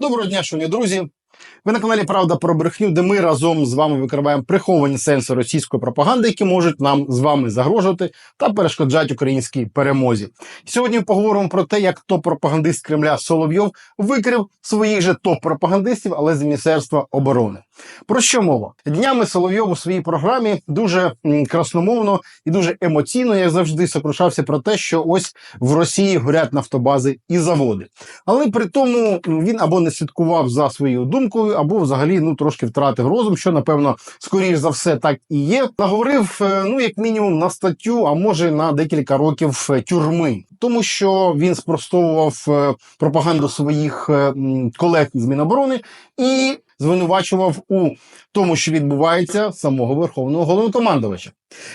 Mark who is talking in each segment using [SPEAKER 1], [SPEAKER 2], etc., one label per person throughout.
[SPEAKER 1] Доброго дня, шановні друзі. Ви на каналі Правда про брехню, де ми разом з вами викриваємо приховані сенси російської пропаганди, які можуть нам з вами загрожувати та перешкоджати українській перемозі. Сьогодні поговоримо про те, як топ-пропагандист Кремля Соловйов викрив своїх же топ-пропагандистів, але з Міністерства оборони. Про що мова? Днями Соловйов у своїй програмі дуже красномовно і дуже емоційно, як завжди, сокрушався про те, що ось в Росії горять нафтобази і заводи. Але при тому він або не слідкував за своєю думкою, або взагалі ну трошки втратив розум, що напевно, скоріш за все, так і є. Наговорив е, ну як мінімум на статтю, а може на декілька років е, тюрми, тому що він спростовував е, пропаганду своїх колег з Міноборони і звинувачував у тому, що відбувається самого верховного головнокомандувача.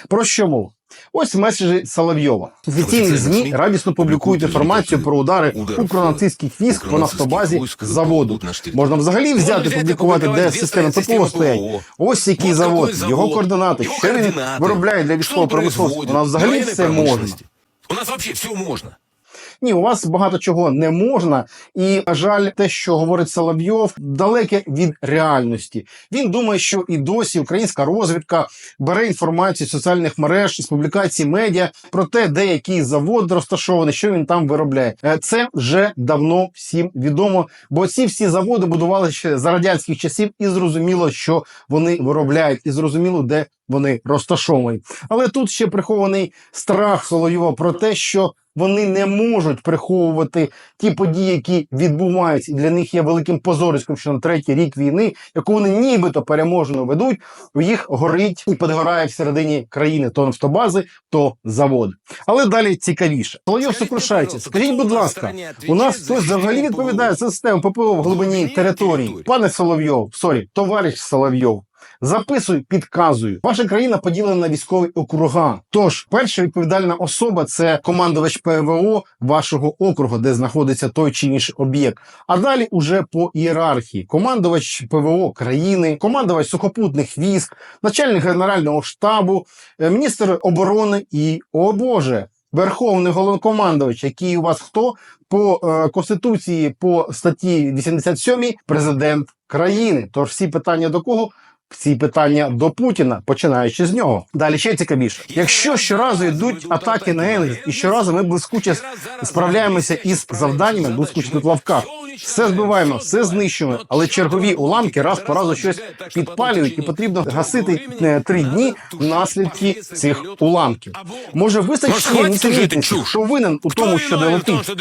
[SPEAKER 1] Про що мова? Ось меседжі Соловйова. Офіційні ЗМІ радісно публікують інформацію про удари укронацистських військ по нафтобазі заводу. Можна взагалі взяти публікувати, де системи ППО стоять. Ось який завод, його координати, що він виробляє для військового промисловства. У нас взагалі все можна.
[SPEAKER 2] У нас взагалі все можно.
[SPEAKER 1] Ні, у вас багато чого не можна, і на жаль, те, що говорить Соловйов, далеке від реальності. Він думає, що і досі українська розвідка бере інформацію з соціальних мереж з публікацій медіа про те, де який завод розташований, що він там виробляє. Е, Це вже давно всім відомо, бо ці всі заводи будували ще за радянських часів, і зрозуміло, що вони виробляють, і зрозуміло, де вони розташовані. Але тут ще прихований страх Соловйова про те, що вони не можуть приховувати ті події, які відбуваються, і для них є великим позориськом, що на третій рік війни, яку вони нібито переможено ведуть, у їх горить і підгорає всередині країни то нафтобази, то завод. Але далі цікавіше. Соловйов сокрушається. Скажіть, будь ласка, у нас хтось взагалі відповідає за систему ППО в глибині території. Пане Соловйов, сорі, товариш Соловйов. Записуй, підказую. Ваша країна поділена на військові округа. Тож, перша відповідальна особа це командувач ПВО вашого округу, де знаходиться той чи інший об'єкт. А далі уже по ієрархії: командувач ПВО країни, командувач сухопутних військ, начальник генерального штабу, е, міністр оборони і о Боже. Верховний головнокомандувач, який у вас хто по е, конституції по статті 87 президент країни. Тож всі питання до кого? Всі питання до Путіна, починаючи з нього. Далі ще цікавіше. Якщо щоразу йдуть атаки на Енель, і щоразу ми блискуче справляємося із завданнями, блискуче тут лавках, все збиваємо, все знищуємо, але чергові уламки раз по разу щось підпалюють, і потрібно гасити е, три дні наслідки цих уламків. Може вистачить
[SPEAKER 2] Ну,
[SPEAKER 1] хто винен у тому, що долетить?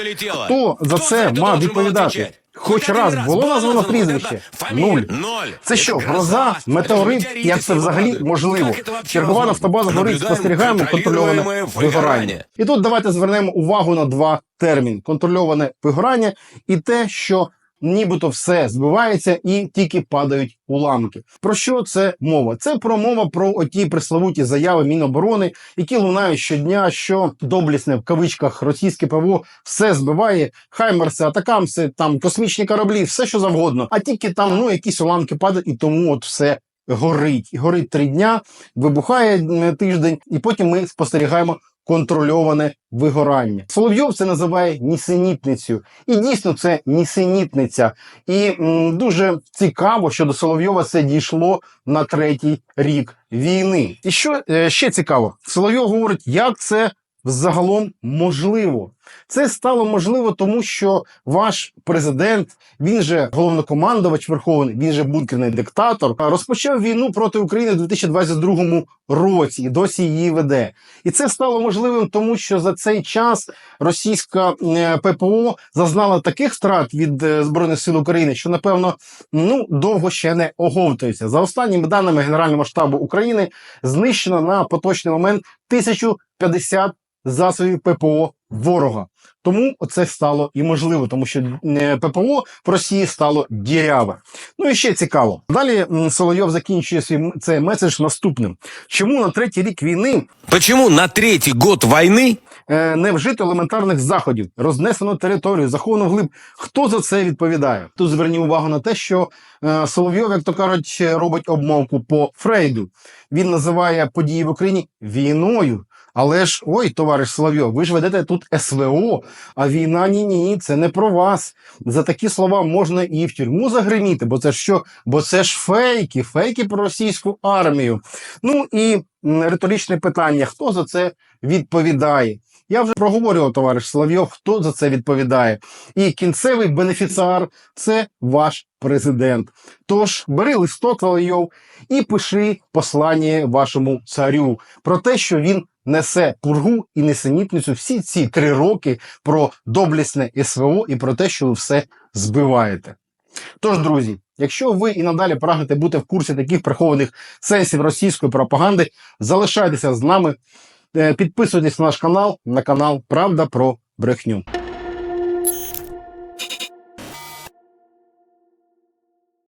[SPEAKER 1] Хто за це мав відповідати? Хоч раз було названо прізвище? Нуль.
[SPEAKER 2] Ноль.
[SPEAKER 1] Це що, гроза, метеорит? Як це взагалі можливо? Чергова нафтобаза горить, спостерігаємо контрольоване вигорання. І тут давайте звернемо увагу на два терміни: контрольоване вигорання і те, що нібито все збивається і тільки падають уламки. Про що це мова? Це про мова про оті пресловуті заяви Міноборони, які лунають щодня, що доблісне в кавичках російське ПВО все збиває, хаймерси, атакамси, там космічні кораблі, все що завгодно. А тільки там ну якісь уламки падають, і тому от все. Горить, горить три дня, вибухає тиждень, і потім ми спостерігаємо контрольоване вигорання. Соловйов це називає нісенітницею. І дійсно це нісенітниця. І м, дуже цікаво, що до Соловйова це дійшло на третій рік війни. І що е, ще цікаво, Соловйов говорить, як це взагалом можливо. Це стало можливо, тому що ваш президент, він же головнокомандувач Верховний, він же бункерний диктатор, розпочав війну проти України в 2022 році і досі її веде. І це стало можливим, тому що за цей час російська е, ППО зазнала таких втрат від е, збройних сил України, що напевно ну довго ще не оговтується. За останніми даними Генерального штабу України знищено на поточний момент 1050 засобів ППО ворога. Тому це стало і можливо, тому що е, ППО в Росії стало діряве. Ну і ще цікаво. Далі Соловйов закінчує свій цей меседж наступним: чому на третій рік війни
[SPEAKER 2] Почему на третий год войны
[SPEAKER 1] е, не вжито елементарних заходів, рознесено територію, заховано вглиб. Хто за це відповідає? Тут зверніть увагу на те, що е, Соловйов, як то кажуть, робить обмовку по Фрейду. Він називає події в Україні війною. Але ж ой, товариш Соловйов, ви ж ведете тут СВО, а війна ні, ні, це не про вас. За такі слова можна і в тюрму загриміти, бо це що? Бо це ж фейки, фейки про російську армію. Ну і риторичне питання: хто за це відповідає? Я вже проговорював, товариш Соловйов, хто за це відповідає. І кінцевий бенефіціар це ваш президент. Тож бери листок Соловйов і пиши послання вашому царю про те, що він несе пургу і несенітницю всі ці три роки про доблесне СВО і про те, що ви все збиваєте. Тож, друзі, якщо ви і надалі прагнете бути в курсі таких прихованих сенсів російської пропаганди, залишайтеся з нами, е, підписуйтесь на наш канал, на канал Правда про брехню.